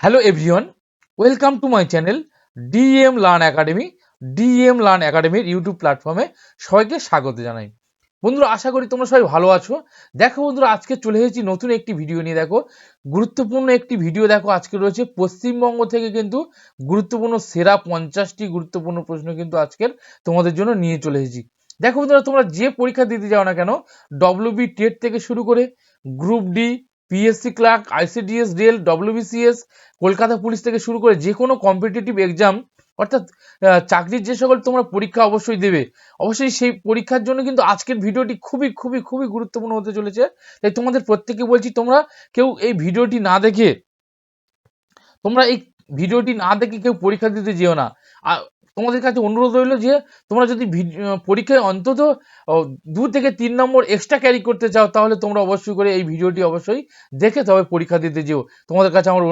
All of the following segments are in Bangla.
Hello everyone welcome to my channel DM learn academy DM learn একাডেমির ইউটিউব প্ল্যাটফর্মে সবাইকে স্বাগত জানাই। বন্ধুরা, আশা করি তোমরা সবাই ভালো আছো। দেখো বন্ধুরা, আজকে চলে এসেছি নতুন একটি ভিডিও নিয়ে। দেখো, গুরুত্বপূর্ণ একটি ভিডিও দেখো আজকে রয়েছে। পশ্চিমবঙ্গ থেকে কিন্তু গুরুত্বপূর্ণ, সেরা পঞ্চাশটি গুরুত্বপূর্ণ প্রশ্ন কিন্তু আজকের তোমাদের জন্য নিয়ে চলে এসেছি। দেখো বন্ধুরা, তোমরা যে পরীক্ষা দিতে যাও না কেন ডব্লিউবি টেট থেকে শুরু করে group D PSC clerk ICDS del WBCS Kolkata police থেকে শুরু করে যে কোনো কম্পিটিটিভ এক্সাম অর্থাৎ চাকরির যে সকল তোমরা পরীক্ষা অবশ্যই দেবে। অবশ্যই সেই পরীক্ষার জন্য কিন্তু আজকের ভিডিওটি খুবই খুবই খুবই গুরুত্বপূর্ণ হতে চলেছে। তাই তোমাদের প্রত্যেকে বলছি, তোমরা কেউ এই ভিডিওটি না দেখে, তোমরা এই ভিডিওটি না দেখে কেউ পরীক্ষা দিতে যেও না। তোমাদের কাছে অনুরোধ রইল যে তোমরা যদি পরীক্ষায় অন্তত দু থেকে তিন নম্বর এক্সট্রা ক্যারি করতে চাও, তাহলে তোমরা অবশ্যই করে এই ভিডিওটি অবশ্যই দেখে তবে পরীক্ষা দিতে যেও। তোমাদের কাছে আমার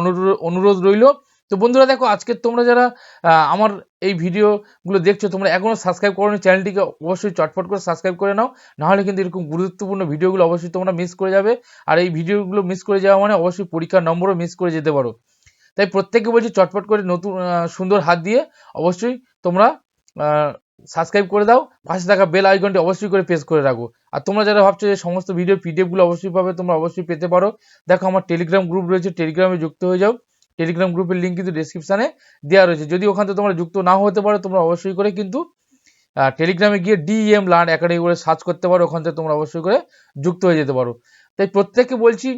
অনুরোধ রইল। তো বন্ধুরা দেখো, আজকে তোমরা যারা আমার এই ভিডিওগুলো দেখছ, তোমরা এখনও সাবস্ক্রাইব করোনি, চ্যানেলটিকে অবশ্যই চটপট করে সাবস্ক্রাইব করে নাও। নাহলে কিন্তু এরকম গুরুত্বপূর্ণ ভিডিওগুলো অবশ্যই তোমরা মিস করে যাবে। আর এই ভিডিওগুলো মিস করে যাওয়া মানে অবশ্যই পরীক্ষার নম্বরও মিস করে যেতে পারো। তাই প্রত্যেককে বলছি চটপট করে নতুন সুন্দর হাত দিয়ে অবশ্যই তোমরা সাবস্ক্রাইব করে দাও। পাশে থাকা বেল আইকনটি অবশ্যই করে প্রেস করে রাখো। আর তোমরা যারা ভাবছ যে সমস্ত ভিডিও পিডিএফগুলো অবশ্যই পাবে, তোমরা অবশ্যই পেতে পারো। দেখো আমার টেলিগ্রাম গ্রুপ রয়েছে টেলিগ্রামে যুক্ত হয়ে যাও। টেলিগ্রাম গ্রুপের লিঙ্ক কিন্তু ডেসক্রিপশনে দেওয়া রয়েছে। যদি ওখান থেকে তোমরা যুক্ত না হতে পারো, তোমরা অবশ্যই করে কিন্তু টেলিগ্রামে গিয়ে ডিএম লার্ন একাডেমি করে সার্চ করতে পারো। ওখান থেকে তোমরা অবশ্যই করে যুক্ত হয়ে যেতে পারো। তাই প্রত্যেককে বলছি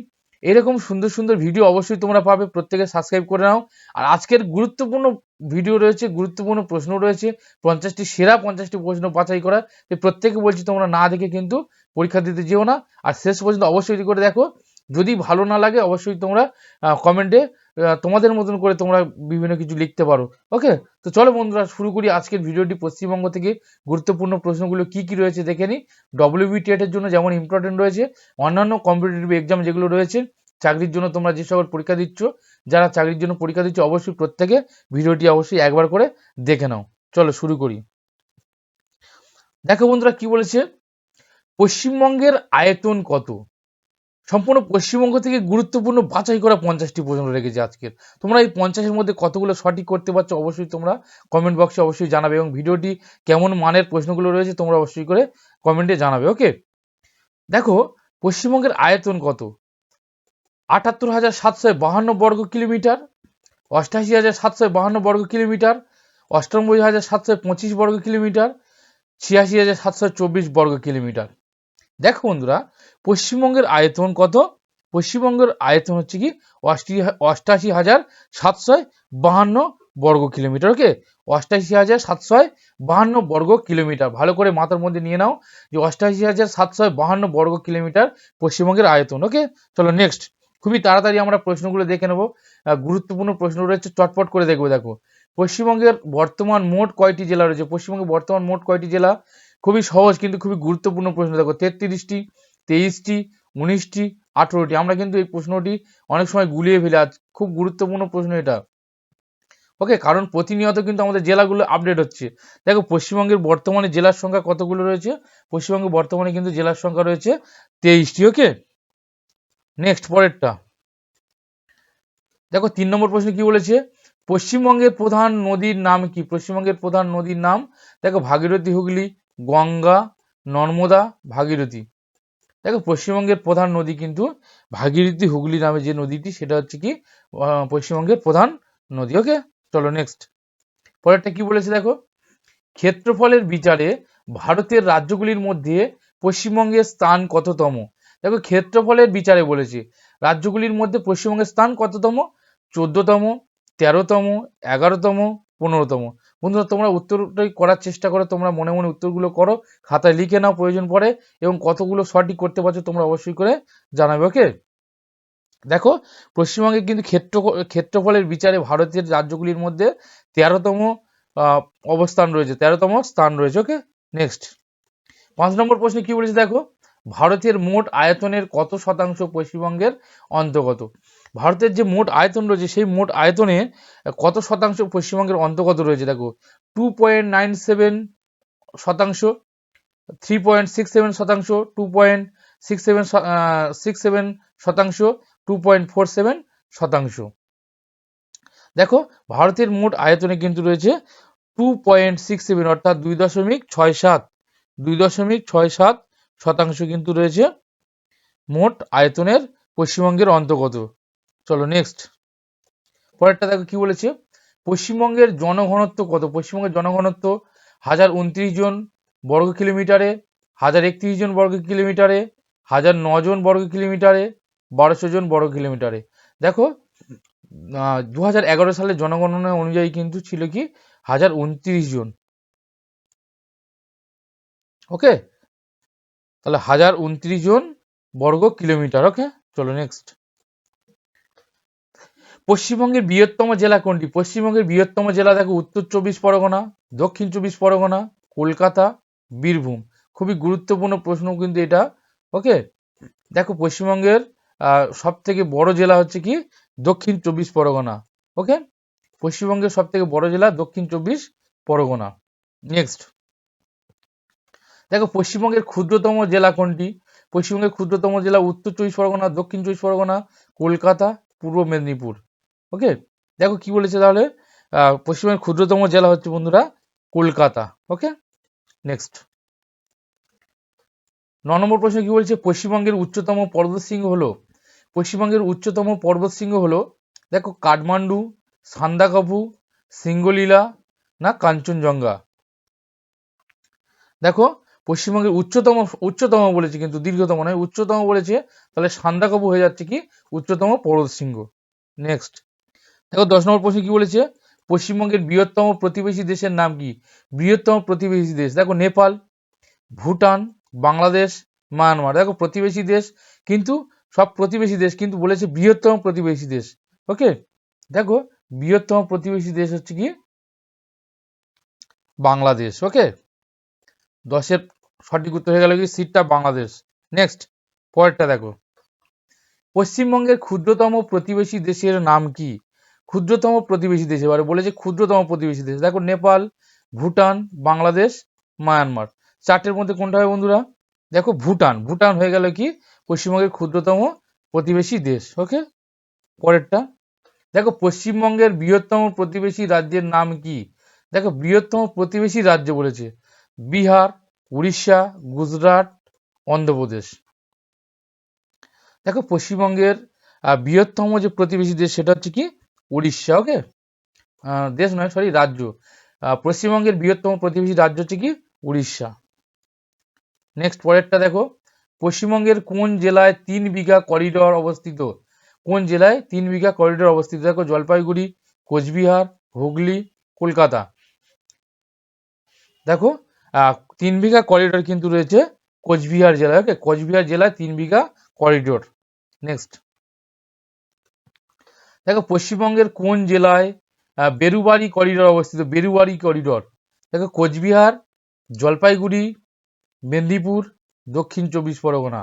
এরকম সুন্দর সুন্দর ভিডিও অবশ্যই তোমরা পাবে। প্রত্যেকে সাবস্ক্রাইব করে নাও। আর আজকের গুরুত্বপূর্ণ ভিডিও রয়েছে, গুরুত্বপূর্ণ প্রশ্ন রয়েছে। পঞ্চাশটি, সেরা পঞ্চাশটি প্রশ্ন বাছাই করা প্রত্যেকে বলছি তোমরা না দেখে কিন্তু পরীক্ষা দিতে যেও না। আর শেষ পর্যন্ত অবশ্যই করে দেখো। যদি ভালো না লাগে, অবশ্যই তোমরা কমেন্টে তোমাদের মতন করে তোমরা বিভিন্ন কিছু লিখতে পারো। ওকে তো চলো বন্ধুরা, শুরু করি আজকের ভিডিওটি পশ্চিমবঙ্গ থেকে। গুরুত্বপূর্ণ প্রশ্নগুলো কি কি রয়েছে দেখে নিই। ডব্লিউবি টেটের জন্য যেমন ইম্পর্টেন্ট রয়েছে, অন্যান্য কম্পিটিটিভ এক্সাম যেগুলো রয়েছে, চাকরির জন্য তোমরা যে সকল পরীক্ষা দিচ্ছ, যারা চাকরির জন্য পরীক্ষা দিচ্ছ, অবশ্যই প্রত্যেকে ভিডিওটি অবশ্যই একবার করে দেখে নাও। চলো শুরু করি। দেখো বন্ধুরা, কি বলেছে? পশ্চিমবঙ্গের আয়তন কত? সম্পূর্ণ পশ্চিমবঙ্গ থেকে গুরুত্বপূর্ণ বাছাই করা পঞ্চাশটি প্রশ্ন রেখেছে আজকের। তোমরা এই পঞ্চাশের মধ্যে কতগুলো সঠিক করতে পারছ অবশ্যই তোমরা কমেন্ট বক্সে অবশ্যই জানাবে এবং ভিডিওটি কেমন মানের প্রশ্নগুলো রয়েছে তোমরা অবশ্যই করে কমেন্টে জানাবে ওকে দেখো, পশ্চিমবঙ্গের আয়তন কত? আটাত্তর হাজার সাতশো বাহান্ন বর্গ কিলোমিটার, অষ্টাশি হাজার সাতশো বাহান্ন বর্গ কিলোমিটার, অষ্টানব্বই হাজার সাতশো পঁচিশ বর্গ কিলোমিটার, ছিয়াশি হাজার সাতশো চব্বিশ বর্গ কিলোমিটার। দেখো বন্ধুরা পশ্চিমবঙ্গের আয়তন কত? পশ্চিমবঙ্গের আয়তন হচ্ছে কি অষ্টাশি হাজার সাতশো বাহান্ন বর্গ কিলোমিটার ওকে অষ্টাশি হাজার সাতশো বাহান্ন বর্গ কিলোমিটার। ভালো করে মাথার মধ্যে নিয়ে নাও যে অষ্টাশি হাজার সাতশো বাহান্ন বর্গ কিলোমিটার পশ্চিমবঙ্গের আয়তন ওকে চলো নেক্সট খুবই তাড়াতাড়ি আমরা প্রশ্নগুলো দেখে নেব। গুরুত্বপূর্ণ প্রশ্ন রয়েছে, চটপট করে দেখব, দেখো। পশ্চিমবঙ্গের বর্তমান মোট কয়টি জেলা রয়েছে? পশ্চিমবঙ্গের বর্তমান মোট কয়টি জেলা? খুবই সহজ কিন্তু খুবই গুরুত্বপূর্ণ প্রশ্ন, দেখো। তেত্রিশটি তেইশটি, উনিশটি, আঠেরোটি। আমরা কিন্তু এই প্রশ্নটি অনেক সময় গুলিয়ে ফেলে আজ। খুব গুরুত্বপূর্ণ প্রশ্ন এটা। ওকে কারণ প্রতিনিয়ত কিন্তু আমাদের জেলাগুলো আপডেট হচ্ছে। দেখো, পশ্চিমবঙ্গের বর্তমানে জেলার সংখ্যা কতগুলো রয়েছে? পশ্চিমবঙ্গে বর্তমানে কিন্তু জেলার সংখ্যা রয়েছে তেইশটি ওকে নেক্সট পরেরটা। দেখো, তিন নম্বর প্রশ্ন কি বলেছে? পশ্চিমবঙ্গের প্রধান নদীর নাম কি? পশ্চিমবঙ্গের প্রধান নদীর নাম, দেখো, ভাগীরথী হুগলি, গঙ্গা, নর্মদা, ভাগীরথী। দেখো, পশ্চিমবঙ্গের প্রধান নদী কিন্তু ভাগীরথী হুগলি নামে যে নদীটি, সেটা হচ্ছে কি পশ্চিমবঙ্গের প্রধান নদী। ওকে চলো নেক্সট পরেরটা কি বলেছে দেখো? ক্ষেত্রফলের বিচারে ভারতের রাজ্যগুলির মধ্যে পশ্চিমবঙ্গের স্থান কততম? দেখো, ক্ষেত্রফলের বিচারে বলেছে, রাজ্যগুলির মধ্যে পশ্চিমবঙ্গের স্থান কততম? চোদ্দতম, তেরোতম, এগারোতম, পনেরোতম। বন্ধুরা, তোমরা উত্তরটাই করার চেষ্টা করো, তোমরা মনে মনে উত্তরগুলো করো, খাতায় লিখে নাও প্রয়োজন পড়ে, এবং কতগুলো সঠিক করতে পারছ তোমরা অবশ্যই করে জানাবে, ওকে? দেখো, পশ্চিমবঙ্গে কিন্তু ক্ষেত্র, ক্ষেত্রফলের বিচারে ভারতের রাজ্যগুলির মধ্যে তেরোতম অবস্থান রয়েছে, তেরোতম স্থান রয়েছে, ওকে? নেক্সট পাঁচ নম্বর প্রশ্নে কি বলেছে দেখো? ভারতের মোট আয়তনের কত শতাংশ পশ্চিমবঙ্গের অন্তর্গত? ভারতের যে মোট আয়তন রয়েছে, সেই মোট আয়তনে কত শতাংশ পশ্চিমবঙ্গের অন্তর্গত রয়েছে? দেখো টু পয়েন্ট নাইন সেভেন শতাংশ থ্রি পয়েন্ট সিক্স সেভেন শতাংশ two point six seven six seven শতাংশ টু পয়েন্ট ফোর সেভেন শতাংশ। দেখো, ভারতের মোট আয়তনে কিন্তু রয়েছে টু পয়েন্ট সিক্স সেভেন অর্থাৎ দুই দশমিক ছয় সাত, দুই দশমিক ছয় সাত শতাংশ কিন্তু রয়েছে মোট আয়তনের পশ্চিমবঙ্গের অন্তর্গত। চলো নেক্সট পরেরটা দেখো কি বলেছে? পশ্চিমবঙ্গের জনঘনত্ব কত? পশ্চিমবঙ্গের জনঘনত্ব হাজার উনত্রিশ জন বর্গ কিলোমিটারে হাজার একত্রিশ জন বর্গ কিলোমিটারে হাজার জন বর্গ কিলোমিটারে বারোশো জন বর্গ কিলোমিটারে দেখো দু হাজার এগারো সালের জনগণনা অনুযায়ী কিন্তু ছিল কি? হাজার উনত্রিশ জন। ওকে তাহলে হাজার উনত্রিশ জন বর্গ কিলোমিটার ওকে চলো নেক্সট পশ্চিমবঙ্গের বৃহত্তম জেলা কোনটি? পশ্চিমবঙ্গের বৃহত্তম জেলা দেখো, উত্তর চব্বিশ পরগনা, দক্ষিণ চব্বিশ পরগনা, কলকাতা, বীরভূম। খুবই গুরুত্বপূর্ণ প্রশ্ন কিন্তু এটা ওকে দেখো পশ্চিমবঙ্গের সব থেকে বড় জেলা হচ্ছে কি? দক্ষিণ চব্বিশ পরগনা ওকে পশ্চিমবঙ্গের সব থেকে বড় জেলা দক্ষিণ চব্বিশ পরগনা। নেক্সট দেখো, পশ্চিমবঙ্গের ক্ষুদ্রতম জেলা কোনটি? পশ্চিমবঙ্গের ক্ষুদ্রতম জেলা উত্তর চব্বিশ পরগনা, দক্ষিণ চব্বিশ পরগনা, কলকাতা, পূর্ব মেদিনীপুর। ওকে দেখো কি বলেছে তাহলে? পশ্চিমবঙ্গের ক্ষুদ্রতম জেলা হচ্ছে বন্ধুরা কলকাতা। ওকে নেক্সট ন নম্বর প্রশ্ন কি বলছে? পশ্চিমবঙ্গের উচ্চতম পর্বতশৃঙ্গ হলো? পশ্চিমবঙ্গের উচ্চতম পর্বতশৃঙ্গ হলো, দেখো, কাঠমান্ডু সান্দাকফু সিঙ্গলীলা না কাঞ্চনজঙ্ঘা। দেখো পশ্চিমবঙ্গের উচ্চতম উচ্চতম বলেছে কিন্তু দীর্ঘতম নয়, উচ্চতম বলেছে, তাহলে সান্দাকফু হয়ে যাচ্ছে কি? উচ্চতম পর্বতশৃঙ্গ নেক্সট দেখো, দশ নম্বর প্রশ্ন কি বলেছে? পশ্চিমবঙ্গের বৃহত্তম প্রতিবেশী দেশের নাম কি? বৃহত্তম প্রতিবেশী দেশ। দেখো, নেপাল, ভুটান, বাংলাদেশ, মায়ানমার। দেখো, প্রতিবেশী দেশ কিন্তু, সব প্রতিবেশী দেশ কিন্তু বলেছে বৃহত্তম প্রতিবেশী দেশ। ওকে দেখো, বৃহত্তম প্রতিবেশী দেশ হচ্ছে কি? বাংলাদেশ। ওকে দশের সঠিক উত্তর হয়ে গেল কি? সিটটা বাংলাদেশ। নেক্সট পরেরটা দেখো। পশ্চিমবঙ্গের ক্ষুদ্রতম প্রতিবেশী দেশের নাম কি? ক্ষুদ্রতম প্রতিবেশী দেশ, এবারে বলেছে ক্ষুদ্রতম প্রতিবেশী দেশ। দেখো, নেপাল, ভুটান, বাংলাদেশ, মায়ানমার। চারটের মধ্যে কোনটা হবে বন্ধুরা? দেখো, ভুটান। ভুটান হয়ে গেল কি? পশ্চিমবঙ্গের ক্ষুদ্রতম প্রতিবেশী দেশ। ওকে পরেরটা। দেখো, পশ্চিমবঙ্গের বৃহত্তম প্রতিবেশী রাজ্যের নাম কি? দেখো, বৃহত্তম প্রতিবেশী রাজ্য বলেছে। বিহার উড়িষ্যা, গুজরাট, অন্ধ্রপ্রদেশ। দেখো, পশ্চিমবঙ্গের বৃহত্তম যে প্রতিবেশী দেশ, সেটা হচ্ছে কি? উড়িষ্যা ওকে দেশ নয় সরি রাজ্য। পশ্চিমবঙ্গের বৃহত্তম প্রতিবেশী রাজ্য হচ্ছে কি? উড়িষ্যা। নেক্সট পরেরটা দেখো। পশ্চিমবঙ্গের কোন জেলায় তিন বিঘা করিডর অবস্থিত? কোন জেলায় তিন বিঘা করিডর অবস্থিত? দেখো, জলপাইগুড়ি, কোচবিহার, হুগলি, কলকাতা। দেখো তিন বিঘা করিডর কিন্তু রয়েছে কোচবিহার জেলায় ওকে কোচবিহার জেলায় তিন বিঘা করিডোর নেক্সট দেখো, পশ্চিমবঙ্গের কোন জেলায় বেরুবাড়ি করিডোর অবস্থিত? বেরুবাড়ি করিডোর দেখো, কোচবিহার, জলপাইগুড়ি, মেদিনীপুর, দক্ষিণ চব্বিশ পরগনা।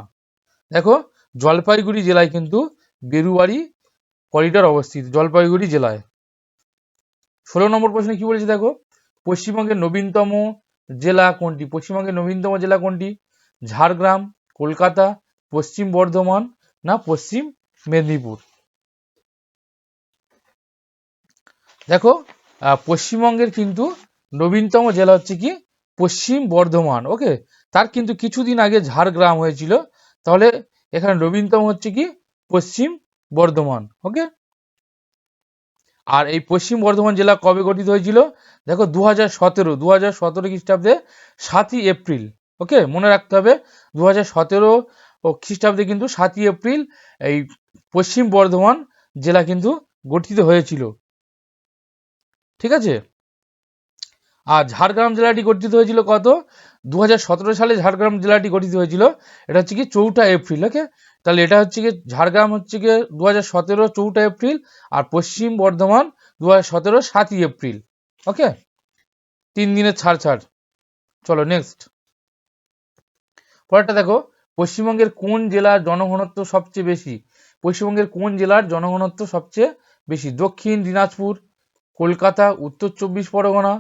দেখো, জলপাইগুড়ি জেলায় কিন্তু বেরুবাড়ি করিডোর অবস্থিত, জলপাইগুড়ি জেলায়। ষোলো নম্বর প্রশ্নে কি বলেছে দেখো? পশ্চিমবঙ্গের নবীনতম জেলা কোনটি? পশ্চিমবঙ্গের নবীনতম জেলা কোনটি? ঝাড়গ্রাম, কলকাতা, পশ্চিম বর্ধমান না পশ্চিম মেদিনীপুর? দেখো পশ্চিমবঙ্গের কিন্তু নবীনতম জেলা হচ্ছে কি? পশ্চিম বর্ধমান, ওকে? তার কিন্তু কিছুদিন আগে ঝাড়গ্রাম হয়েছিল। তাহলে এখানে নবীনতম হচ্ছে কি? পশ্চিম বর্ধমান, ওকে? আর এই পশ্চিম বর্ধমান জেলা কবে গঠিত হয়েছিল? দেখো দু হাজার সতেরো দু হাজার সতেরো খ্রিস্টাব্দে সাতই এপ্রিল, ওকে? মনে রাখতে হবে দু হাজার সতেরো খ্রিস্টাব্দে কিন্তু সাতই এপ্রিল এই পশ্চিম বর্ধমান জেলা কিন্তু গঠিত হয়েছিল। ঠিক আছে? আর ঝাড়গ্রাম জেলাটি গঠিত হয়েছিল কত? দু হাজার সতেরো সালে ঝাড়গ্রাম জেলাটি গঠিত হয়েছিল, এটা হচ্ছে কি চৌঠা এপ্রিল, ওকে? তাহলে এটা হচ্ছে কি ঝাড়গ্রাম হচ্ছে কি দু হাজার সতেরো চৌঠা এপ্রিল আর পশ্চিম বর্ধমান দু হাজার সতেরো সাতই এপ্রিল। ওকে? তিন দিনের ছাড় ছাড়। চলো নেক্সট পরেরটা দেখো, পশ্চিমবঙ্গের কোন জেলার জনঘনত্ব সবচেয়ে বেশি? পশ্চিমবঙ্গের কোন জেলার জনঘনত্ব সবচেয়ে বেশি? দক্ষিণ দিনাজপুর, কলকাতা, উত্তর চব্বিশ পরগনা,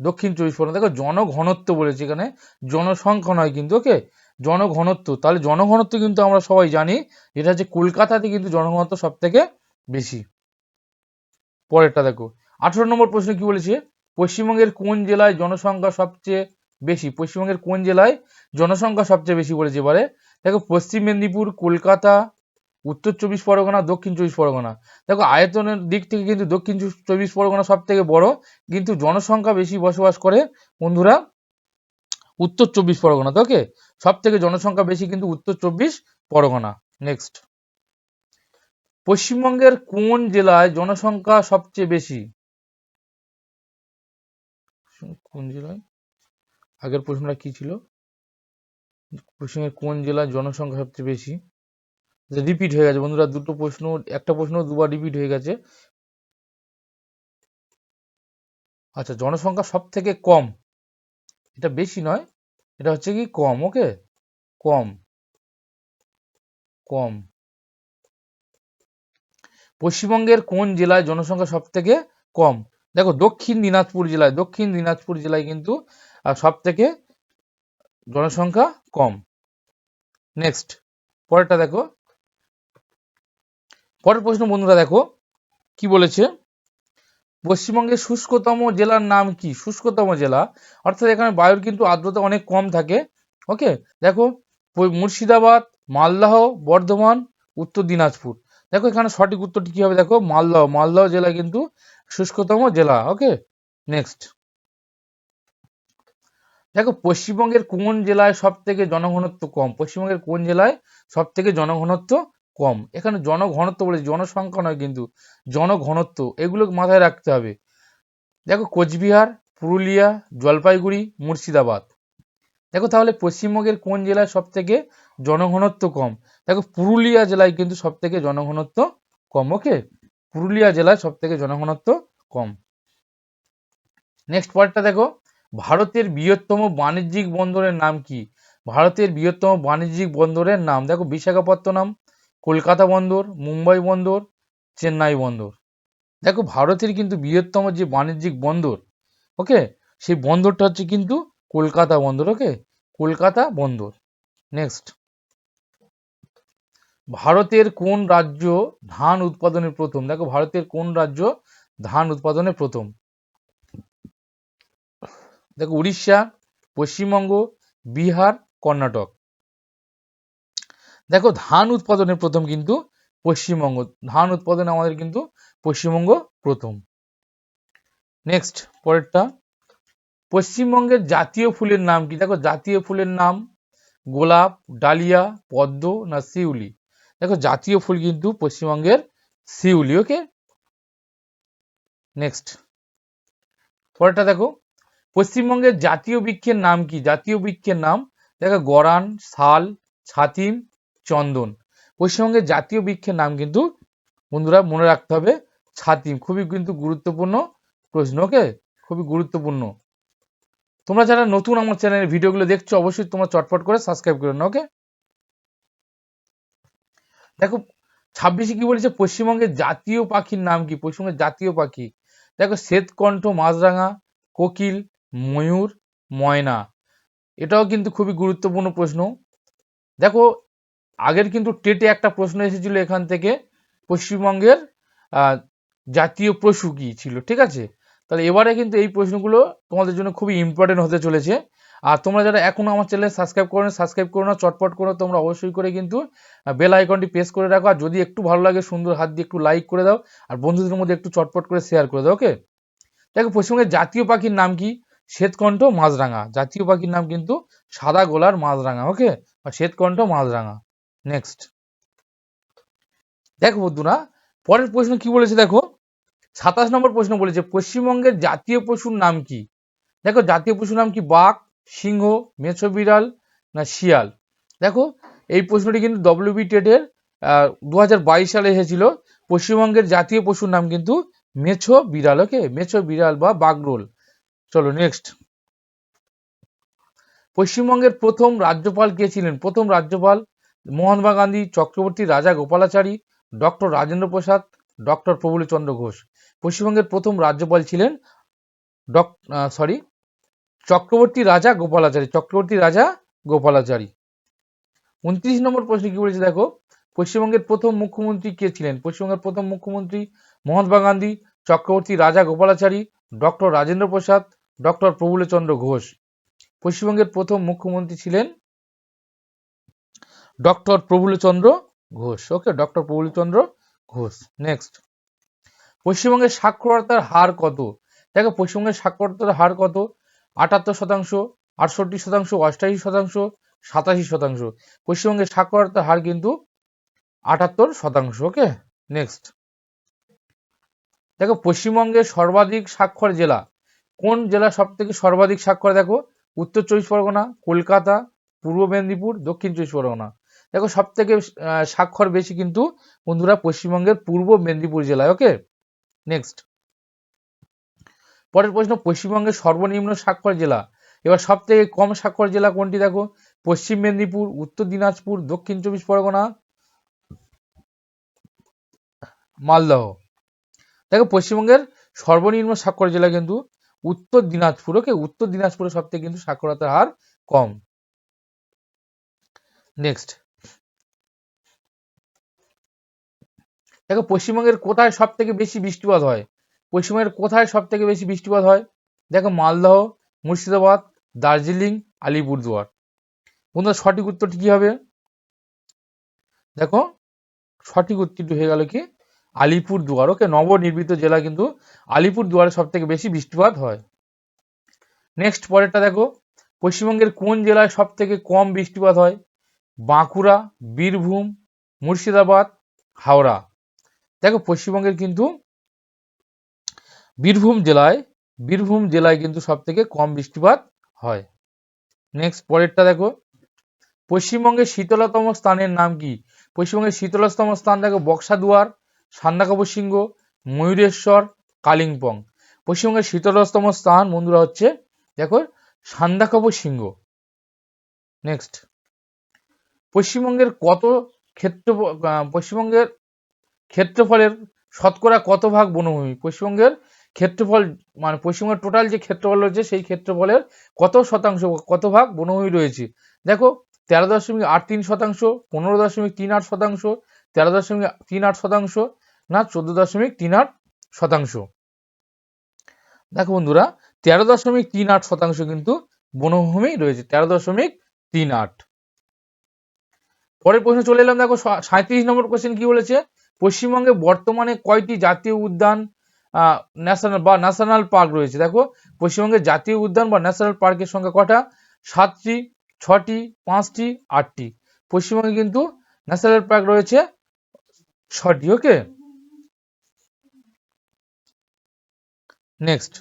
দক্ষিণ চব্বিশ পরগনা। দেখো জনঘনত্ব বলেছে এখানে। জনসংখ্যা নয় কিন্তু, ওকে? জনঘনত্ব। তাহলে জনঘনত্ব কিন্তু আমরা সবাই জানি এটা হচ্ছে কলকাতাতে কিন্তু জনঘনত্ব সব থেকে বেশি। পরেরটা দেখো। আঠারো নম্বর প্রশ্ন কি বলেছে? পশ্চিমবঙ্গের কোন জেলায় জনসংখ্যা সবচেয়ে বেশি? পশ্চিমবঙ্গের কোন জেলায় জনসংখ্যা সবচেয়ে বেশি বলেছে এবারে দেখো, পশ্চিম মেদিনীপুর, কলকাতা, উত্তর চব্বিশ পরগনা, দক্ষিণ চব্বিশ পরগনা। দেখো, আয়তনের দিক থেকে কিন্তু দক্ষিণ চব্বিশ পরগনা সব থেকে বড়, কিন্তু জনসংখ্যা বেশি বসবাস করে বন্ধুরা উত্তর চব্বিশ পরগনা ওকে সব থেকে জনসংখ্যা বেশি কিন্তু উত্তর চব্বিশ পরগনা। নেক্সট পশ্চিমবঙ্গের কোন জেলায় জনসংখ্যা সবচেয়ে বেশি? কোন জেলায়? আগের প্রশ্নটা কি ছিল? পশ্চিমবঙ্গের কোন জেলায় জনসংখ্যা সবচেয়ে বেশি? রিপিট হয়ে গেছে বন্ধুরা, দুটো প্রশ্ন, একটা প্রশ্ন দুবার রিপিট হয়ে গেছে। আচ্ছা জনসংখ্যা সব থেকে কম এটা বেশি নয়, এটা হচ্ছে কি কম, ওকে? কম। কম। পশ্চিমবঙ্গের কোন জেলায় জনসংখ্যা সব থেকে কম? দেখো, দক্ষিণ দিনাজপুর জেলায়, দক্ষিণ দিনাজপুর জেলায় কিন্তু সব থেকে জনসংখ্যা কম। নেক্সট পরেরটা দেখো। পরের প্রশ্ন বন্ধুরা দেখো, কি বলেছে? পশ্চিমবঙ্গের শুষ্কতম জেলার নাম কি? শুষ্কতম জেলা। অর্থাৎ এখানে বায়ুর কিন্তু আর্দ্রতা অনেক কম থাকে। ওকে? দেখো মুর্শিদাবাদ, মালদাহ, বর্ধমান, উত্তর দিনাজপুর। দেখো, এখানে সঠিক উত্তরটি কি হবে? দেখো, মালদহ। মালদহ জেলা কিন্তু শুষ্কতম জেলা। ওকে? নেক্সট দেখো, পশ্চিমবঙ্গের কোন জেলায় সব থেকে জনঘনত্ব কম? পশ্চিমবঙ্গের কোন জেলায় সব থেকে জনঘনত্ব কম। এখানে জনঘনত্ব বলে জনসংখ্যা নয় কিন্তু জনঘনত্ব, এগুলো মাথায় রাখতে হবে। দেখো কোচবিহার, পুরুলিয়া, জলপাইগুড়ি, মুর্শিদাবাদ। দেখো তাহলে পশ্চিমবঙ্গের কোন জেলায় সব থেকে জনঘনত্ব কম? দেখো পুরুলিয়া জেলায় কিন্তু সব থেকে জনঘনত্ব কম, ওকে? পুরুলিয়া জেলায় সব থেকে জনঘনত্ব কম। নেক্সট পয়েন্টটা দেখো, ভারতের বৃহত্তম বাণিজ্যিক বন্দরের নাম কি? ভারতের বৃহত্তম বাণিজ্যিক বন্দরের নাম, দেখো বিশাখাপত্তনম কলকাতা বন্দর, মুম্বাই বন্দর, চেন্নাই বন্দর। দেখো ভারতের কিন্তু বৃহত্তম যে বাণিজ্যিক বন্দর, ওকে? সেই বন্দরটা হচ্ছে কিন্তু কলকাতা বন্দর, ওকে? কলকাতা বন্দর। নেক্সট ভারতের কোন রাজ্য ধান উৎপাদনে প্রথম? দেখো ভারতের কোন রাজ্য ধান উৎপাদনে প্রথম? দেখো উড়িষ্যা, পশ্চিমবঙ্গ, বিহার, কর্ণাটক। দেখো, ধান উৎপাদনে প্রথম কিন্তু পশ্চিমবঙ্গ, ধান উৎপাদনে আমাদের কিন্তু পশ্চিমবঙ্গ প্রথম। নেক্সট পরেরটা। পশ্চিমবঙ্গের জাতীয় ফুলের নাম কি? দেখো, জাতীয় ফুলের নাম গোলাপ, ডালিয়া, পদ্ম না শিউলি? দেখো, জাতীয় ফুল কিন্তু পশ্চিমবঙ্গের শিউলি, ওকে? নেক্সট পরেরটা দেখো। পশ্চিমবঙ্গের জাতীয় বৃক্ষের নাম কি? জাতীয় বৃক্ষের নাম, দেখো, গরান, শাল, ছাতিম চন্দন। পশ্চিমবঙ্গের জাতীয় বৃক্ষের নাম কিন্তু বন্ধুরা মনে রাখতে হবে, ছাতিম। খুবই কিন্তু গুরুত্বপূর্ণ প্রশ্ন ওকে খুবই গুরুত্বপূর্ণ। তোমরা যারা নতুন আমার চ্যানেলের ভিডিওগুলো দেখছ, অবশ্যই তোমরা চটপট করে সাবস্ক্রাইব করে নাও ওকে দেখো, ছাব্বিশে কি বলেছে? পশ্চিমবঙ্গের জাতীয় পাখির নাম কি? পশ্চিমবঙ্গের জাতীয় পাখি। দেখো, শ্বেতকণ্ঠ, মাছরাঙা, কোকিল, ময়ূর, ময়না। এটাও কিন্তু খুবই গুরুত্বপূর্ণ প্রশ্ন। দেখো আগের কিন্তু টেটে একটা প্রশ্ন এসেছিল এখান থেকে, পশ্চিমবঙ্গের জাতীয় পশু কি ছিল, ঠিক আছে? তাহলে এবারে কিন্তু এই প্রশ্নগুলো তোমাদের জন্য খুবই ইম্পর্টেন্ট হতে চলেছে। আর তোমরা যারা এখনও আমার চ্যানেল সাবস্ক্রাইব করো না সাবস্ক্রাইব করো না, চটপট করো, তোমরা অবশ্যই করে কিন্তু বেল আইকনটি প্রেস করে রাখো। আর যদি একটু ভালো লাগে, সুন্দর হাত দিয়ে একটু লাইক করে দাও, আর বন্ধুদের মধ্যে একটু চটপট করে শেয়ার করে দাও ওকে দেখো, পশ্চিমবঙ্গের জাতীয় পাখির নাম কি? শ্বেতকণ্ঠ মাছরাঙা। জাতীয় পাখির নাম কিন্তু সাদা গোলার মাছরাঙা ওকে বা শ্বেতকণ্ঠ মাছরাঙা। নেক্সট দেখো বন্ধুরা, পরের প্রশ্ন কি বলেছে দেখো? সাতাশ নম্বর প্রশ্ন বলেছে, পশ্চিমবঙ্গের জাতীয় পশুর নাম কি? দেখো, জাতীয় পশুর নাম কি? বাঘ, সিংহ, মেছো বিড়াল না শিয়াল? দেখো, এই প্রশ্নটি কিন্তু ডব্লিউবি টেটের দু সালে এসেছিল। পশ্চিমবঙ্গের জাতীয় পশুর নাম কিন্তু মেছো বিড়াল, ওকে? মেছো বিড়াল বা বাগরোল। চলো নেক্সট পশ্চিমবঙ্গের প্রথম রাজ্যপাল কে ছিলেন? প্রথম রাজ্যপাল মহাত্মা গান্ধী চক্রবর্তী রাজা গোপালাচারী, ডক্টর রাজেন্দ্র প্রসাদ, ডক্টর প্রবুলচন্দ্র ঘোষ। পশ্চিমবঙ্গের প্রথম রাজ্যপাল ছিলেন ডক সরি চক্রবর্তী রাজা গোপালাচারী, চক্রবর্তী রাজা গোপালাচারী। উনত্রিশ নম্বর প্রশ্ন কি বলেছে দেখো? পশ্চিমবঙ্গের প্রথম মুখ্যমন্ত্রী কে ছিলেন? পশ্চিমবঙ্গের প্রথম মুখ্যমন্ত্রী মহাত্মা গান্ধী, চক্রবর্তী রাজা গোপালাচারী, ডক্টর রাজেন্দ্র প্রসাদ, ডক্টর প্রফুল্লচন্দ্র ঘোষ। পশ্চিমবঙ্গের প্রথম মুখ্যমন্ত্রী ছিলেন doctor Prafullachandra Ghosh okay doctor Prafullachandra Ghosh next পশ্চিমবঙ্গের সাক্ষরতার হার কত? দেখো, পশ্চিমবঙ্গের সাক্ষরতার হার কত? আটাত্তর শতাংশ, আটষট্টি শতাংশ, অষ্টাশি শতাংশ, সাতাশি শতাংশ। পশ্চিমবঙ্গের সাক্ষরতার হার কিন্তু আটাত্তর শতাংশ ওকে নেক্সট দেখো, পশ্চিমবঙ্গের সর্বাধিক স্বাক্ষর জেলা। কোন জেলা সব থেকে সর্বাধিক স্বাক্ষর? দেখো, উত্তর চব্বিশ পরগনা, কলকাতা, পূর্ব মেদিনীপুর, দক্ষিণ চব্বিশ পরগনা। দেখো সব থেকে স্বাক্ষর বেশি কিন্তু বন্ধুরা পশ্চিমবঙ্গের পূর্ব মেদিনীপুর জেলায় ওকে নেক্সট পরের প্রশ্ন, পশ্চিমবঙ্গের সর্বনিম্ন স্বাক্ষর জেলা। এবার সব থেকে কম স্বাক্ষর জেলা কোনটি দেখো? পশ্চিম মেদিনীপুর, উত্তর দিনাজপুর, দক্ষিণ চব্বিশ পরগনা, মালদহ। দেখো পশ্চিমবঙ্গের সর্বনিম্ন স্বাক্ষর জেলা কিন্তু উত্তর দিনাজপুর ওকে উত্তর দিনাজপুরে সব থেকে কিন্তু সাক্ষরতার হার কম। নেক্সট দেখো, পশ্চিমবঙ্গের কোথায় সব থেকে বেশি বৃষ্টিপাত হয়? পশ্চিমবঙ্গের কোথায় সব থেকে বেশি বৃষ্টিপাত হয়? দেখো, মালদহ, মুর্শিদাবাদ, দার্জিলিং, আলিপুরদুয়ার। বন্ধুরা, সঠিক উত্তরটি কি হবে? দেখো, সঠিক উত্তরটি হয়ে গেল কি? আলিপুরদুয়ার। ওকে, নবনির্মিত জেলা কিন্তু আলিপুরদুয়ারে সব থেকে বেশি বৃষ্টিপাত হয়। নেক্সট পরেরটা দেখো, পশ্চিমবঙ্গের কোন জেলায় সব থেকে কম বৃষ্টিপাত হয়? বাঁকুড়া, বীরভূম, মুর্শিদাবাদ, হাওড়া। দেখো পশ্চিমবঙ্গের কিন্তু বীরভূম জেলায় বীরভূম জেলায় কিন্তু সব থেকে কম বৃষ্টিপাত হয়। নেক্সট পরেরটা দেখো। পশ্চিমবঙ্গের শীতলতম স্থানের নাম কি? পশ্চিমবঙ্গের শীতলতম স্থান দেখো, বক্সাদুয়ার সান্দাকবর সিংহ, ময়ূরেশ্বর, কালিম্পং। পশ্চিমবঙ্গের শীতলতম স্থান বন্ধুরা হচ্ছে, দেখো সান্দাকবর সিংহ। নেক্সট পশ্চিমবঙ্গের কত ক্ষেত্র পশ্চিমবঙ্গের ক্ষেত্রফলের শতকরা কত ভাগ বনভূমি? পশ্চিমবঙ্গের ক্ষেত্রফল মানে পশ্চিমবঙ্গের টোটাল যে ক্ষেত্রফল রয়েছে, সেই ক্ষেত্রফলের কত শতাংশ, কত ভাগ বনভূমি রয়েছে? দেখো, তেরো দশমিক আট তিন শতাংশ, পনেরো দশমিক তিন আট শতাংশ, তেরো দশমিক তিন আট শতাংশ, না, চোদ্দ দশমিক তিন আট শতাংশ। দেখো বন্ধুরা, তেরো দশমিক তিন আট শতাংশ কিন্তু বনভূমি রয়েছে, তেরো দশমিক তিন আট। পরের প্রশ্ন চলে এলাম, দেখো সাঁত্রিশ নম্বর কোশ্চেন কি বলেছে? পশ্চিমবঙ্গে বর্তমানে কয়টি জাতীয় উদ্যান ন্যাশনাল বা ন্যাশনাল পার্ক রয়েছে? দেখো, পশ্চিমবঙ্গে জাতীয় উদ্যান বা ন্যাশনাল পার্কের সংখ্যা কটা? সাতটি, ছটি, পাঁচটি, আটটি। পশ্চিমবঙ্গে কিন্তু ন্যাশনাল পার্ক রয়েছে ছটি ওকে নেক্সট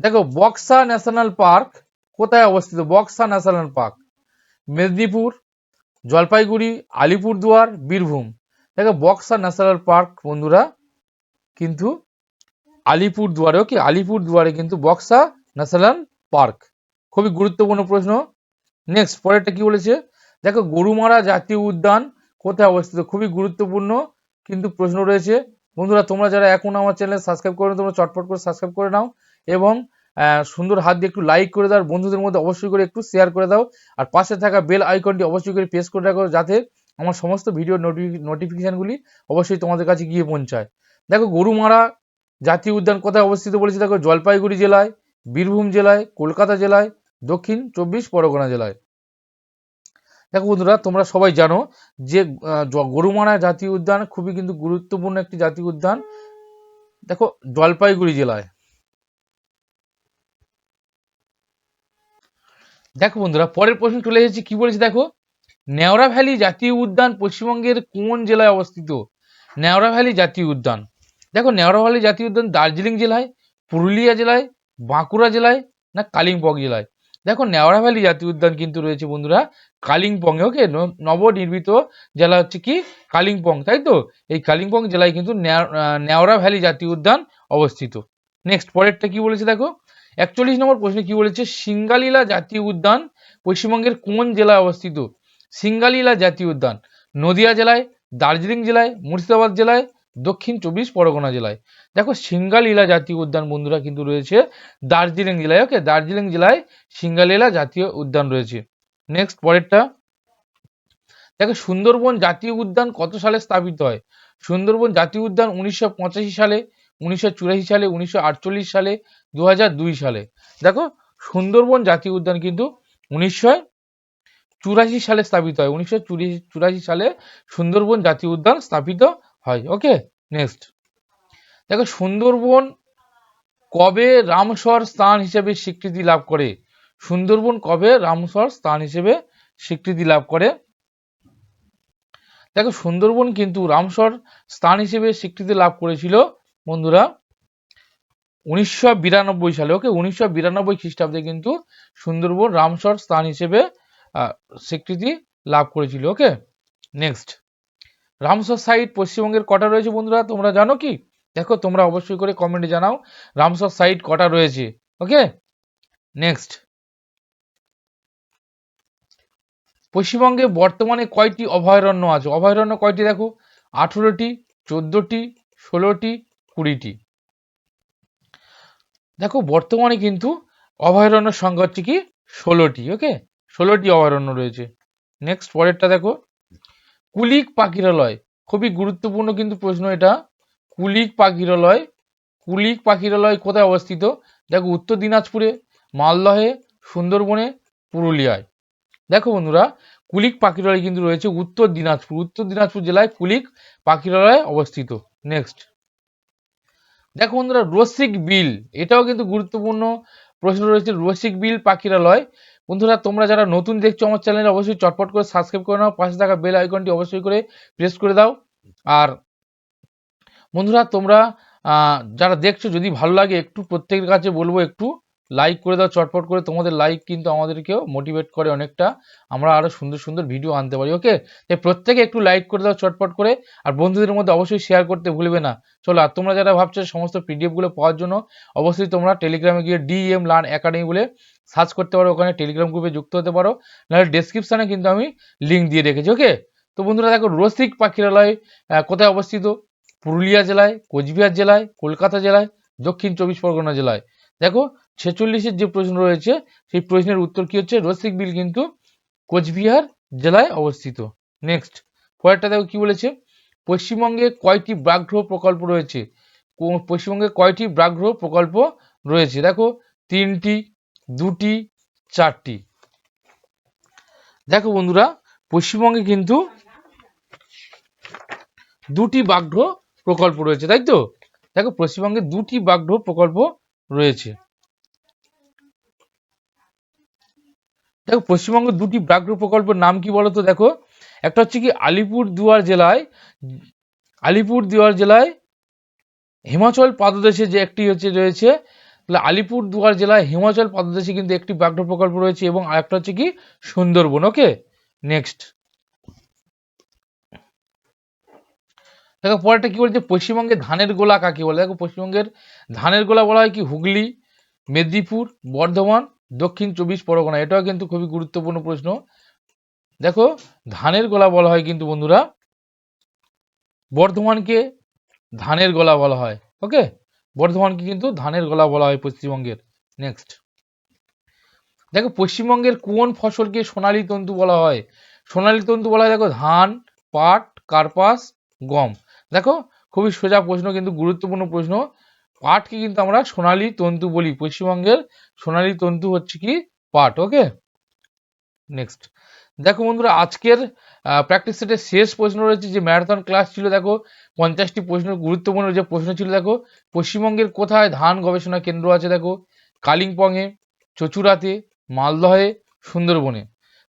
দেখো, বক্সা ন্যাশনাল পার্ক কোথায় অবস্থিত? Buxa national park Medinipur, Jalpaiguri, Alipurduar, Birbhum. দেখো বক্সা ন্যাশনাল পার্ক বন্ধুরা, কিন্তু আলিপুরদুয়ারে ওকে আলিপুরদুয়ারে কিন্তু বক্সা ন্যাশনাল পার্ক খুবই গুরুত্বপূর্ণ প্রশ্ন। নেক্সট পরেরটা কি বলেছে? দেখো, গরুমারা জাতীয় উদ্যান কোথায় অবস্থিত? খুবই গুরুত্বপূর্ণ কিন্তু প্রশ্ন রয়েছে। বন্ধুরা, তোমরা যারা এখন আমার চ্যানেল সাবস্ক্রাইব করে তোমরা চটপট করে সাবস্ক্রাইব করে নাও এবং সুন্দর হাত দিয়ে একটু লাইক করে দাও। বন্ধুদের মধ্যে অবশ্যই করে একটু শেয়ার করে দাও। আর পাশে থাকা বেল আইকনটি অবশ্যই করে প্রেস করে রাখো যাতে আমার সমস্ত ভিডিও নোটিফিকেশানগুলি অবশ্যই তোমাদের কাছে গিয়ে পৌঁছায়। দেখো, গরুমারা জাতীয় উদ্যান কোথায় অবস্থিত বলেছে? দেখো, জলপাইগুড়ি জেলায়, বীরভূম জেলায়, কলকাতা জেলায়, দক্ষিণ চব্বিশ পরগনা জেলায়। দেখো বন্ধুরা, তোমরা সবাই জানো যে গরুমারা জাতীয় উদ্যান খুবই কিন্তু গুরুত্বপূর্ণ একটি জাতীয় উদ্যান। দেখো, জলপাইগুড়ি জেলায়। দেখো বন্ধুরা, পরের প্রশ্ন চলে এসেছি, কি বলেছে দেখো? নেওড়া ভ্যালি জাতীয় উদ্যান পশ্চিমবঙ্গের কোন জেলায় অবস্থিত। নেওড়া ভ্যালি জাতীয় উদ্যান। দেখো নেওড়া ভ্যালি জাতীয় উদ্যান দার্জিলিং জেলায়, পুরুলিয়া জেলায়, বাঁকুড়া জেলায় না কালিম্পং জেলায়। দেখো নেওড়া ভ্যালি জাতীয় উদ্যান কিন্তু রয়েছে বন্ধুরা কালিম্পংয়ে। ওকে নবনির্মিত জেলা হচ্ছে কি? কালিম্পং, তাই তো? এই কালিম্পং জেলায় কিন্তু নেওড়া ভ্যালি জাতীয় উদ্যান অবস্থিত। নেক্সট, পরেরটা কি বলেছে দেখো? একচল্লিশ নম্বর প্রশ্নে কি বলেছে? সিঙ্গালীলা জাতীয় উদ্যান পশ্চিমবঙ্গের কোন জেলায় অবস্থিত। সিঙ্গালীলা জাতীয় উদ্যান, নদিয়া জেলায়, দার্জিলিং জেলায়, মুর্শিদাবাদ জেলায়, দক্ষিণ চব্বিশ পরগনা জেলায়। দেখো, সিঙ্গালীলা জাতীয় উদ্যান বন্ধুরা কিন্তু রয়েছে দার্জিলিং জেলায় ওকে দার্জিলিং জেলায় সিঙ্গালীলা জাতীয় উদ্যান রয়েছে। নেক্সট পরেরটা। দেখো, সুন্দরবন জাতীয় উদ্যান কত সালে স্থাপিত হয়? সুন্দরবন জাতীয় উদ্যান উনিশশো পঁচাশি সালে, উনিশশো চুরাশি সালে, উনিশশো আটচল্লিশ সালে দু সালে। দেখো, সুন্দরবন জাতীয় উদ্যান কিন্তু উনিশশো চুরাশি সালে স্থাপিত হয়। উনিশশো চুরাশি সালে সুন্দরবন জাতীয় উদ্যান স্থাপিত হয়। ওকে নেক্সট দেখো, সুন্দরবন কবে রামসর স্থান হিসেবে স্বীকৃতি লাভ করে? সুন্দরবন কবে রামসর স্থান হিসেবে স্বীকৃতি লাভ করে? দেখো, সুন্দরবন কিন্তু রামসর স্থান হিসেবে স্বীকৃতি লাভ করেছিল, বন্ধুরা, উনিশশো বিরানব্বই সালে। ওকে উনিশশো বিরানব্বই খ্রিস্টাব্দে কিন্তু সুন্দরবন রামসর স্থান হিসেবে স্বীকৃতি লাভ করেছিল। ওকে? নেক্সট রামসর সাইট পশ্চিমবঙ্গের কটা রয়েছে বন্ধুরা? তোমরা জানো কি? দেখো, তোমরা অবশ্যই করে কমেন্টে জানাও রামসর সাইট কটা রয়েছে। ওকে? নেক্সট পশ্চিমবঙ্গে বর্তমানে কয়টি অভয়ারণ্য আছে? অভয়ারণ্য কয়টি দেখো? আঠেরোটি, চোদ্দটি, ষোলোটি, কুড়িটি। দেখো, বর্তমানে কিন্তু অভয়ারণ্য সংখ্যা হচ্ছে কি? ষোলোটি। ওকে? ষোলোটি অভয়ারণ্য রয়েছে। নেক্সট পরেরটা দেখো। কুলিক পাখিরালয়। খুবই গুরুত্বপূর্ণ কিন্তু প্রশ্ন এটা। কুলিক পাখিরালয়। কুলিক পাখিরালয় কোথায় অবস্থিত? দেখো উত্তর দিনাজপুরে, মালদহে, সুন্দরবনে, পুরুলিয়ায়। দেখো বন্ধুরা, কুলিক পাখিরালয় কিন্তু রয়েছে উত্তর দিনাজপুর। উত্তর দিনাজপুর জেলায় কুলিক পাখিরালয় অবস্থিত। নেক্সট দেখো বন্ধুরা, রসিক বিল। এটাও কিন্তু গুরুত্বপূর্ণ প্রশ্ন রয়েছে, রসিক বিল পাখিরালয়। বন্ধুরা, তোমরা যারা নতুন দেখছ আমার চ্যানেলে অবশ্যই চটপট করে সাবস্ক্রাইব করে নাও, পাশে থাকা বেল আইকনটি অবশ্যই করে প্রেস করে দাও। আর বন্ধুরা, তোমরা যারা দেখছ, যদি ভালো লাগে, একটু প্রত্যেকের কাছে বলব একটু। লাইক করে দাও, চটপট করে তোমাদের লাইক কিন্তু আমাদেরকেও মোটিভেট করে অনেকটা। আমরা আরও সুন্দর সুন্দর ভিডিও আনতে পারি ওকে তাই প্রত্যেকে একটু লাইক করে দাও, চটপট করে। আর বন্ধুদের মধ্যে অবশ্যই শেয়ার করতে ভুলবে না। চলো, আর তোমরা যারা ভাবছ সমস্ত পিডিএফগুলো পাওয়ার জন্য, অবশ্যই তোমরা টেলিগ্রামে গিয়ে ডিএম লার্ন একাডেমি বলে সার্চ করতে পারো। ওখানে টেলিগ্রাম গ্রুপে যুক্ত হতে পারো। নাহলে ডেসক্রিপশনে কিন্তু আমি লিঙ্ক দিয়ে রেখেছি ওকে তো বন্ধুরা দেখো, রসিক পাখিরালয় কোথায় অবস্থিত? পুরুলিয়া জেলায়, কোচবিহার জেলায়, কলকাতা জেলায়, দক্ষিণ চব্বিশ পরগনা জেলায়। দেখো ছেচল্লিশের যে প্রশ্ন রয়েছে, সেই প্রশ্নের উত্তর কি হচ্ছে? রসিক বিল কিন্তু কোচবিহার জেলায় অবস্থিত। নেক্সট পরেরটা দেখো কি বলেছে? পশ্চিমবঙ্গে কয়টি ব্যাঘ্র প্রকল্প রয়েছে? পশ্চিমবঙ্গে কয়টি ব্যাঘ্র প্রকল্প রয়েছে? দেখো, তিনটি, দুটি, চারটি। দেখো বন্ধুরা, পশ্চিমবঙ্গে কিন্তু দুটি ব্যাঘ্র প্রকল্প রয়েছে, তাই তো? দেখো, পশ্চিমবঙ্গে দুটি ব্যাঘ্র প্রকল্প রয়েছে। দেখো পশ্চিমবঙ্গের দুটি ব্যাঘ্র প্রকল্পের নাম কি বলতো দেখো? একটা হচ্ছে কি আলিপুর দুয়ার জেলায়, আলিপুর দুয়ার জেলায় হিমাচল পাদদেশে যে একটি হচ্ছে রয়েছে, তাহলে আলিপুর দুয়ার জেলায় হিমাচল পাদদেশে কিন্তু একটি ব্যাঘ্র প্রকল্প রয়েছে এবং আরেকটা হচ্ছে কি সুন্দরবন, ওকে? নেক্সট দেখো, পরেরটা কি বলছে? পশ্চিমবঙ্গে ধানের গোলা কাকে বলে? দেখো, পশ্চিমবঙ্গের ধানের গোলা বলা হয় কি হুগলি, মেদিনীপুর, বর্ধমান দক্ষিণ চব্বিশ পরগনা, এটাও কিন্তু খুবই গুরুত্বপূর্ণ প্রশ্ন। দেখো, ধানের গোলা বলা হয় কিন্তু বন্ধুরা, বর্ধমানকে ধানের গলা বলা হয় ওকে বর্ধমানকে কিন্তু ধানের গলা বলা হয় পশ্চিমবঙ্গের। নেক্সট দেখো, পশ্চিমবঙ্গের কোন ফসলকে সোনালী তন্তু বলা হয়? সোনালী তন্তু বলা হয়, দেখো, ধান, পাট, কার্পাস, গম। দেখো, খুবই সোজা প্রশ্ন, কিন্তু গুরুত্বপূর্ণ প্রশ্ন। পাটকে কিন্তু আমরা সোনালী তন্তু বলি, পশ্চিমবঙ্গের সোনালী তন্তু হচ্ছে কি পাট ওকে নেক্সট দেখো বন্ধুরা, আজকের প্র্যাকটিস সেটের শেষ প্রশ্ন রয়েছে, যে ম্যারাথন ক্লাস ছিল, দেখো, পঞ্চাশটি প্রশ্ন গুরুত্বপূর্ণ যে প্রশ্ন ছিল, দেখো, পশ্চিমবঙ্গের কোথায় ধান গবেষণা কেন্দ্র আছে, দেখো, কালিম্পংয়ে, চচুড়াতে, মালদহে, সুন্দরবনে।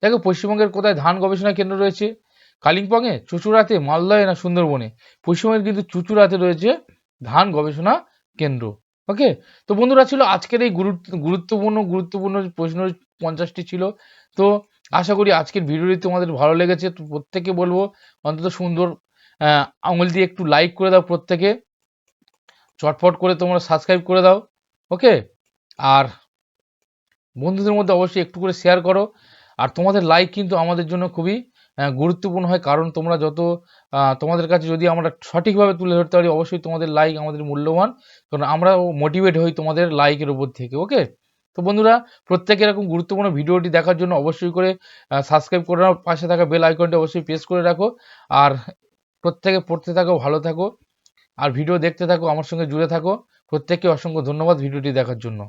দেখো, পশ্চিমবঙ্গের কোথায় ধান গবেষণা কেন্দ্র রয়েছে? কালিম্পংয়ে, চুচুড়াতে, মালদহে না সুন্দরবনে? পশ্চিমবঙ্গের কিন্তু চুচুড়াতে রয়েছে ধান গবেষণা কেন্দ্র। ওকে তো বন্ধুরা ছিল আজকের এই গুরুত্ব গুরুত্বপূর্ণ গুরুত্বপূর্ণ প্রশ্ন পঞ্চাশটি ছিল। তো আশা করি আজকের ভিডিওটি তোমাদের ভালো লেগেছে। তো প্রত্যেকে বলব, অন্তত সুন্দর আঙুল দিয়ে একটু লাইক করে দাও প্রত্যেকে। চটপট করে তোমরা সাবস্ক্রাইব করে দাও। ওকে আর বন্ধুদের মধ্যে অবশ্যই একটু করে শেয়ার করো। আর তোমাদের লাইক কিন্তু আমাদের জন্য খুবই গুরুত্বপূর্ণ হয়। কারণ তোমরা যত তোমাদের কাছে যদি আমরা সঠিকভাবে তুলে ধরতে পারি, অবশ্যই তোমাদের লাইক আমাদের মূল্যবান। কারণ আমরা মোটিভেট হই তোমাদের লাইকের উপর থেকে ওকে তো বন্ধুরা, প্রত্যেকে এরকম গুরুত্বপূর্ণ ভিডিওটি দেখার জন্য অবশ্যই করে সাবস্ক্রাইব করে নাও। পাশে থাকা বেল আইকনটি অবশ্যই প্রেস করে রাখো। আর প্রত্যেকে পড়তে থাকো, ভালো থাকো। আর ভিডিও দেখতে থাকো, আমার সঙ্গে জুড়ে থাকো। প্রত্যেককে অসংখ্য ধন্যবাদ ভিডিওটি দেখার জন্য।